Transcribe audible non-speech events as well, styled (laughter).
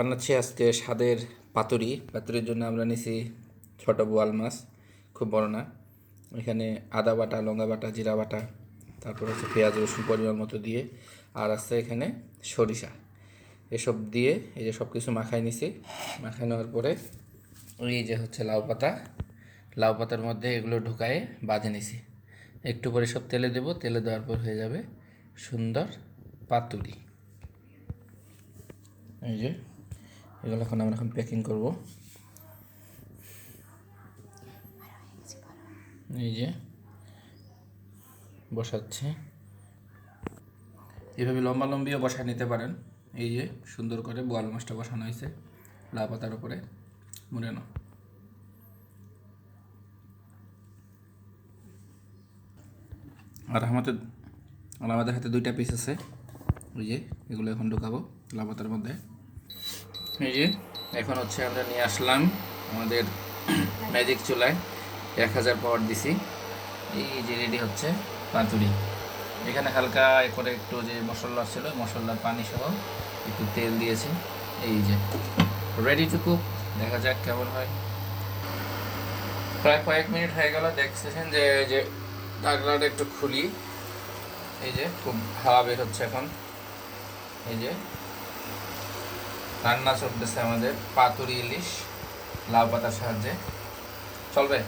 বানাচ্ছি আজকে স্বাদের পাতুরি। পাতুরির জন্য আমরা নিছি ছোট বোয়াল মাছ, খুব বড় না। এখানে আদা বাটা, লঙ্কা বাটা, জিরা বাটা, তারপর হচ্ছে পেঁয়াজ, রসুন পরিমাণ মতো দিয়ে, আর আছে এখানে সরিষা। এসব দিয়ে এই যে সব কিছু মাখাই নিছি। মাখাই নেওয়ার পরে এই যে হচ্ছে লাউ পাতা। লাউ পাতার মধ্যে এগুলো ঢুকায়ে বাঁধে নিছি। একটু পরে সব তেলে দেবো। তেলে দেওয়ার পর হয়ে যাবে সুন্দর পাতুরি। এই যে এগুলো এখন আমরা এখন প্যাকিং করব। এই যে, বসাচ্ছে। এভাবে লম্বা লম্বিও বসায় নিতে পারেন। এই যে, সুন্দর করে বোয়াল মাছটা বসানো হয়েছে লাউ পাতার উপরে। মুড়ে নাও। আর আমাদের আর আমাদের হাতে দুইটা পিস আছে। ওই যে, এগুলো এখন ঢুকাবো লাউ পাতার মধ্যে। এই যে, এখন হচ্ছে আমরা নিয়ে আসলাম আমাদের (clears throat) ম্যাজিক চুলায় এক হাজার পাওয়ার দিছি। এই যে রেডি হচ্ছে পাতুরি। এখানে হালকা করে একটু যে মশলা ছিল, মশলার পানি সহ একটু তেল দিয়েছি। এই যে রেডি টু কুক দেখা যাক কেমন হয়। প্রায় কয়েক মিনিট হয়ে গেল দেখতেছেন যে যে ঢাকনাটা একটু খুলি। এই যে, খুব হাওয়া বের হচ্ছে এখন। এই যে রান্না চলতেছে আমাদের। পাতুরি ইলিশ লাউ পাতার সাহায্যে। চলবে?